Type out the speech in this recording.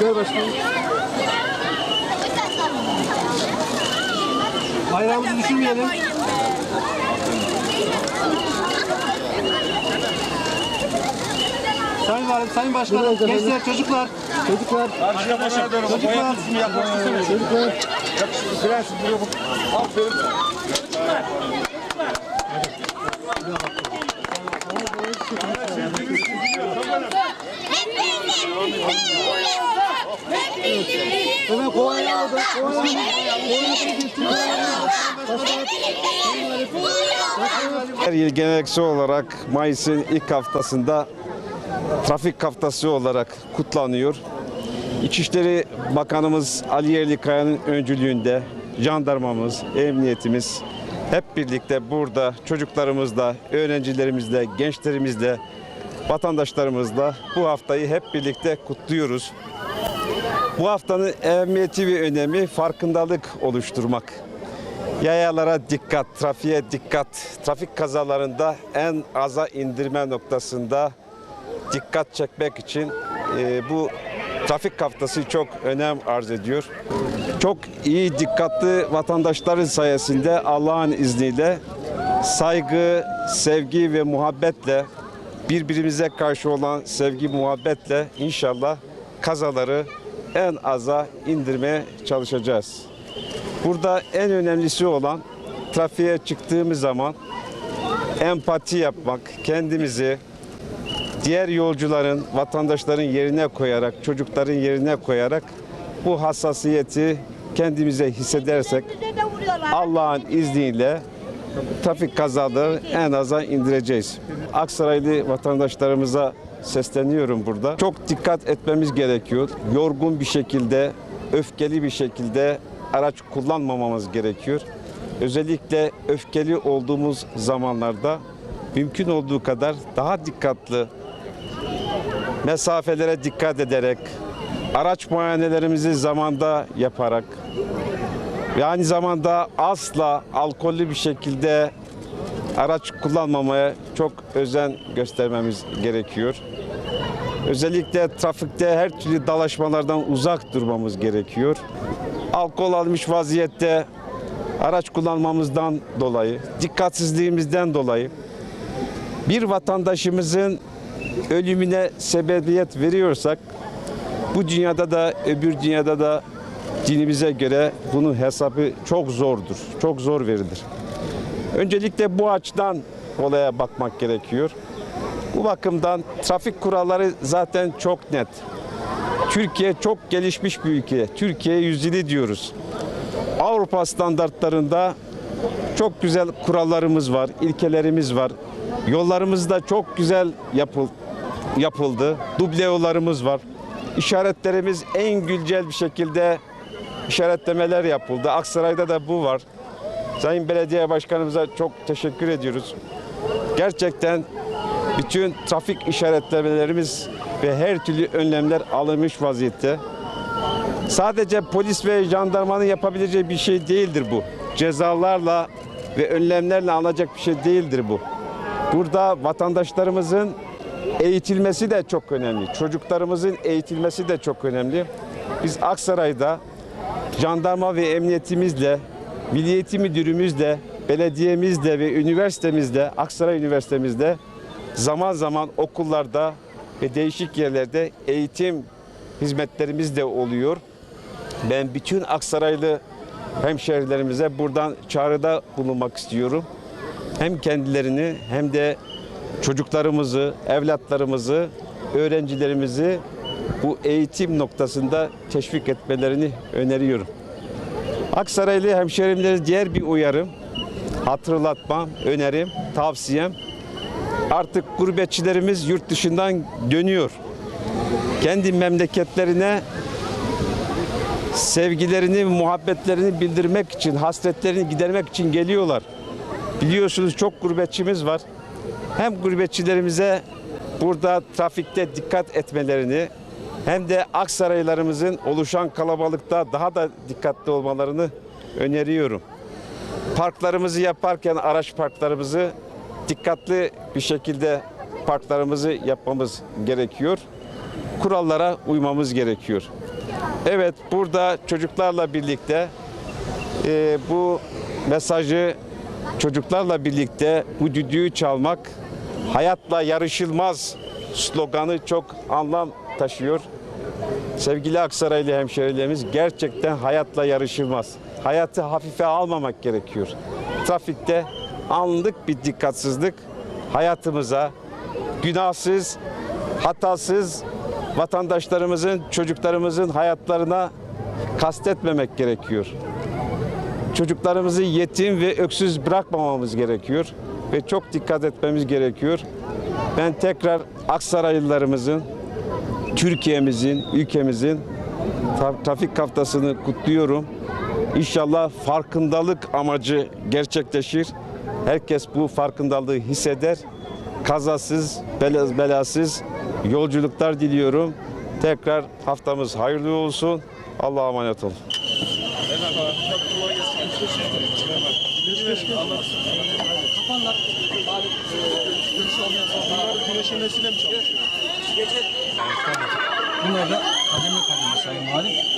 Ver başkanım. Bayrağımızı düşürmeyelim. Sayın Valim, Sayın Başkanım, gençler, çocuklar. Çocuklar. Çocuklar. Çocuklar. Her yıl geleneksel olarak Mayıs'ın ilk haftasında trafik haftası olarak kutlanıyor. İçişleri Bakanımız Ali Yerlikaya'nın öncülüğünde jandarmamız, emniyetimiz hep birlikte burada çocuklarımızla, öğrencilerimizle, gençlerimizle, vatandaşlarımızla bu haftayı hep birlikte kutluyoruz. Bu haftanın ehemmiyeti ve önemi farkındalık oluşturmak. Yayalara dikkat, trafiğe dikkat, trafik kazalarında en aza indirme noktasında dikkat çekmek için e, bu trafik haftası çok önem arz ediyor. Çok iyi, dikkatli vatandaşların sayesinde Allah'ın izniyle saygı, sevgi ve muhabbetle birbirimize karşı olan sevgi, muhabbetle inşallah kazaları en aza indirmeye çalışacağız. Burada en önemlisi olan trafiğe çıktığımız zaman empati yapmak, kendimizi diğer yolcuların, vatandaşların yerine koyarak, çocukların yerine koyarak bu hassasiyeti kendimize hissedersek Allah'ın izniyle trafik kazaları en aza indireceğiz. Aksaraylı vatandaşlarımıza sesleniyorum burada. Çok dikkat etmemiz gerekiyor. Yorgun bir şekilde, öfkeli bir şekilde araç kullanmamamız gerekiyor. Özellikle öfkeli olduğumuz zamanlarda mümkün olduğu kadar daha dikkatli mesafelere dikkat ederek, araç muayenelerimizi zamanda yaparak ve aynı zamanda asla alkollü bir şekilde araç kullanmamaya çok özen göstermemiz gerekiyor. Özellikle trafikte her türlü dalaşmalardan uzak durmamız gerekiyor. Alkol almış vaziyette araç kullanmamızdan dolayı, dikkatsizliğimizden dolayı bir vatandaşımızın ölümüne sebebiyet veriyorsak bu dünyada da öbür dünyada da dinimize göre bunun hesabı çok zordur. Çok zor verilir. Öncelikle bu açıdan olaya bakmak gerekiyor. Bu bakımdan trafik kuralları zaten çok net. Türkiye çok gelişmiş bir ülke. Türkiye yüzyılı diyoruz. Avrupa standartlarında çok güzel kurallarımız var, ilkelerimiz var. Yollarımız da çok güzel yapıl, yapıldı. Duble yollarımız var. İşaretlerimiz en güncel bir şekilde işaretlemeler yapıldı. Aksaray'da da bu var. Sayın Belediye Başkanımıza çok teşekkür ediyoruz. Gerçekten bütün trafik işaretlemelerimiz ve her türlü önlemler alınmış vaziyette. Sadece polis ve jandarmanın yapabileceği bir şey değildir bu. Cezalarla ve önlemlerle alınacak bir şey değildir bu. Burada vatandaşlarımızın eğitilmesi de çok önemli. Çocuklarımızın eğitilmesi de çok önemli. Biz Aksaray'da jandarma ve emniyetimizle, Milli Eğitim Müdürümüzle, belediyemizle ve üniversitemizle, Aksaray Üniversitemizde zaman zaman okullarda ve değişik yerlerde eğitim hizmetlerimiz de oluyor. Ben bütün Aksaraylı hemşehrilerimize buradan çağrıda bulunmak istiyorum. Hem kendilerini hem de çocuklarımızı, evlatlarımızı, öğrencilerimizi bu eğitim noktasında teşvik etmelerini öneriyorum. Aksaraylı hemşehrimlere diğer bir uyarım, hatırlatmam, önerim, tavsiyem. Artık gurbetçilerimiz yurt dışından dönüyor. Kendi memleketlerine sevgilerini, muhabbetlerini bildirmek için, hasretlerini gidermek için geliyorlar. Biliyorsunuz çok gurbetçimiz var. Hem gurbetçilerimize burada trafikte dikkat etmelerini hem de Aksaraylarımızın oluşan kalabalıkta daha da dikkatli olmalarını öneriyorum. Parklarımızı yaparken araç parklarımızı dikkatli bir şekilde parklarımızı yapmamız gerekiyor. Kurallara uymamız gerekiyor. Evet burada çocuklarla birlikte e, bu mesajı çocuklarla birlikte bu düdüğü çalmak hayatla yarışılmaz sloganı çok anlam taşıyor. Sevgili Aksaraylı hemşerilerimiz gerçekten hayatla yarışılmaz. Hayatı hafife almamak gerekiyor. Trafikte anlık bir dikkatsizlik hayatımıza günahsız, hatasız vatandaşlarımızın, çocuklarımızın hayatlarına kastetmemek gerekiyor. Çocuklarımızı yetim ve öksüz bırakmamamız gerekiyor ve çok dikkat etmemiz gerekiyor. Ben tekrar Aksaraylılarımızın, Türkiye'mizin, ülkemizin tra- trafik haftasını kutluyorum. İnşallah farkındalık amacı gerçekleşir. Herkes bu farkındalığı hisseder. Kazasız, bela- belasız yolculuklar diliyorum. Tekrar haftamız hayırlı olsun. Allah'a emanet olun. Bunlar da kademe kademe sayın valim.